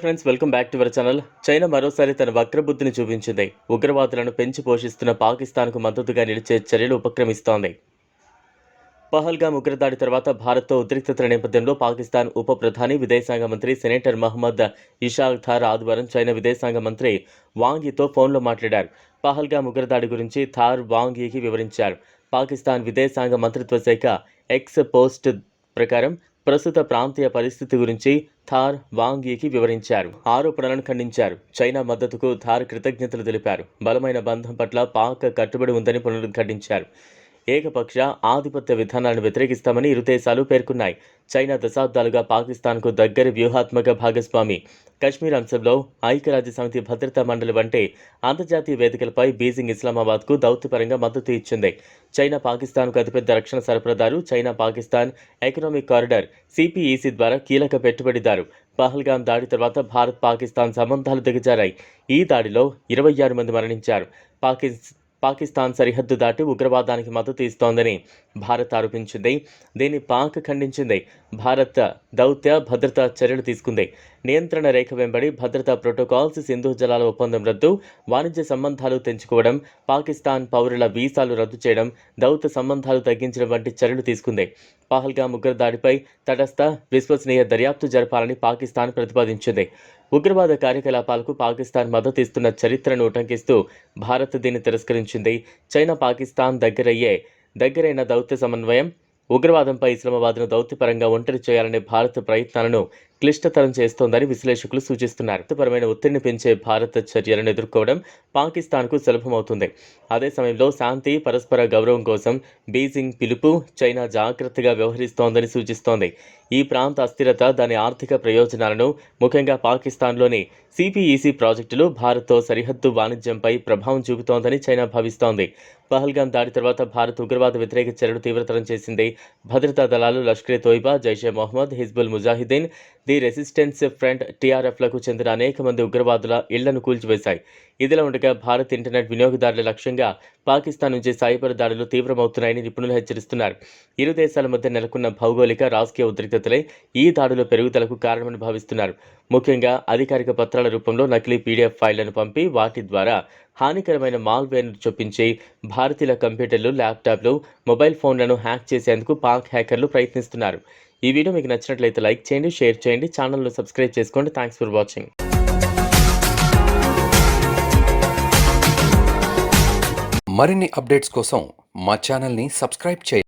Friends welcome back to our channel. China మరోసారి తన వక్రబుద్ధిని చూపించింది. ఉగ్రవాదులను పెంచి పోషిస్తున్న పాకిస్తాన్కు మద్దతుగా నిలిచే చర్యలు ఉపక్రమిస్తోంది. పహల్గామ్ ఉగ్రదాడి తర్వాత భారత్తో ఉద్రిక్తతల నేపథ్యంలో పాకిస్తాన్ ఉప ప్రధాని విదేశాంగ మంత్రి సెనేటర్ మహమ్మద్ ఇషాక్ థార్ ఆదివారం చైనా విదేశాంగ మంత్రి వాంగీతో ఫోన్లో మాట్లాడారు. పహల్గామ్ ఉగ్రదాడి గురించి థార్ వాంగీకి వివరించారు. పాకిస్తాన్ విదేశాంగ మంత్రిత్వ శాఖ ఎక్స్ పోస్ట్ ప్రకారం ప్రస్తుత ప్రాంతీయ పరిస్థితి గురించి థార్ వాంగ్ వివరించారు. ఆరోపణలను ఖండించారు. చైనా మద్దతుకు థార్ కృతజ్ఞతలు తెలిపారు. బలమైన బంధం పట్ల పాక్ కట్టుబడి ఉందని పునరుద్ఘాటించారు. ఏకపక్ష ఆధిపత్య విధానాలను వ్యతిరేకిస్తామని ఇరు దేశాలు పేర్కొన్నాయి. చైనా దశాబ్దాలుగా పాకిస్తాన్కు దగ్గర వ్యూహాత్మక భాగస్వామి. కశ్మీర్ అంశంలో ఐక్యరాజ్య సమితి భద్రతా మండలి వంటి అంతర్జాతీయ వేదికలపై బీజింగ్ ఇస్లామాబాద్కు దౌత్యపరంగా మద్దతు ఇచ్చింది. చైనా పాకిస్తాన్కు అతిపెద్ద రక్షణ సరఫరాదారు China Pakistan economic corridor CPEC ద్వారా కీలక పెట్టుబడిదారు. పహల్గాం దాడి తర్వాత భారత్ పాకిస్తాన్ సంబంధాలు దిగజారాయి. ఈ దాడిలో ఇరవై ఆరు మంది మరణించారు. పాకిస్తాన్ పాకిస్తాన్ సరిహద్దు దాటి ఉగ్రవాదానికి మద్దతు ఇస్తోందని భారత్ ఆరోపించింది. దీన్ని పాక్ ఖండించింది. భారత్ దౌత్య భద్రతా చర్యలు తీసుకుంది. నియంత్రణ రేఖ వెంబడి భద్రతా ప్రోటోకాల్స్ సింధు జలాల ఒప్పందం రద్దు వాణిజ్య సంబంధాలు తెంచుకోవడం పాకిస్తాన్ పౌరుల వీసాలు రద్దు చేయడం దౌత్య సంబంధాలు తగ్గించడం వంటి చర్యలు తీసుకుంది. పహల్గాం ఉగ్రదాడిపై తటస్థ విశ్వసనీయ దర్యాప్తు జరపాలని పాకిస్తాన్ ప్రతిపాదించింది. ఉగ్రవాద కార్యకలాపాలకు పాకిస్తాన్ మద్దతు ఇస్తున్న చరిత్రను ఉటంకిస్తూ భారత్ దీన్ని తిరస్కరించింది. చైనా పాకిస్తాన్ దగ్గరయ్యే దగ్గరైన దౌత్య సమన్వయం ఉగ్రవాదంపై ఇస్లామాబాద్ను దౌత్యపరంగా ఒంటరి చేయాలనే భారత్ ప్రయత్నాలను క్లిష్టతరం చేస్తోందని విశ్లేషకులు సూచిస్తున్నారు. దౌత్యపరమైన ఒత్తిడిని పెంచే భారత చర్యలను ఎదుర్కోవడం పాకిస్తాన్కు సులభమవుతుంది. అదే సమయంలో శాంతి పరస్పర గౌరవం కోసం బీజింగ్ పిలుపు చైనా జాగ్రత్తగా వ్యవహరిస్తోందని సూచిస్తోంది. ఈ ప్రాంత అస్థిరత దాని ఆర్థిక ప్రయోజనాలను ముఖ్యంగా పాకిస్తాన్లోని సిపిఈసి ప్రాజెక్టులు భారత్తో సరిహద్దు వాణిజ్యంపై ప్రభావం చూపుతోందని చైనా భావిస్తోంది. పహల్గాం దాడి తర్వాత భారత్ ఉగ్రవాద వ్యతిరేక చర్యలు తీవ్రతరం చేసింది. భద్రతా దళాలు Lashkar-e Taiba Jaish-e Mohammed Hizbul Mujahideen the resistance front టీఆర్ఎఫ్లకు చెందిన అనేక మంది ఉగ్రవాదుల ఇళ్ళను కూల్చివేశాయి. ఇదిలా ఉండగా భారత్ ఇంటర్నెట్ వినియోగదారుల లక్ష్యంగా పాకిస్తాన్ నుంచి సైబర్ దాడులు తీవ్రమవుతున్నాయని నిపుణులు హెచ్చరిస్తున్నారు. ఇరు దేశాల మధ్య నెలకొన్న భౌగోళిక రాజకీయ ఉద్రిక్తతలే ఈ దాడుల పెరుగుదలకు కారణమని భావిస్తున్నారు. ముఖ్యంగా అధికారిక పత్రాల రూపంలో నకిలీ పీడిఎఫ్ ఫైళ్ళను పంపి వాటి ద్వారా హానికరమైన మాల్వేర్ను చొప్పించి భారతీయుల కంప్యూటర్లు ల్యాప్టాప్లు మొబైల్ ఫోన్లను హ్యాక్ చేసేందుకు పాక్ హ్యాకర్లు ప్రయత్నిస్తున్నారు. ఈ వీడియో మీకు నచ్చినట్లయితే లైక్ చేయండి షేర్ చేయండి ఛానల్ను సబ్స్క్రైబ్ చేసుకోండి. Thanks for watching. మరిన్ని అప్డేట్స్ కోసం మా ఛానల్ని సబ్స్క్రైబ్ చేయండి.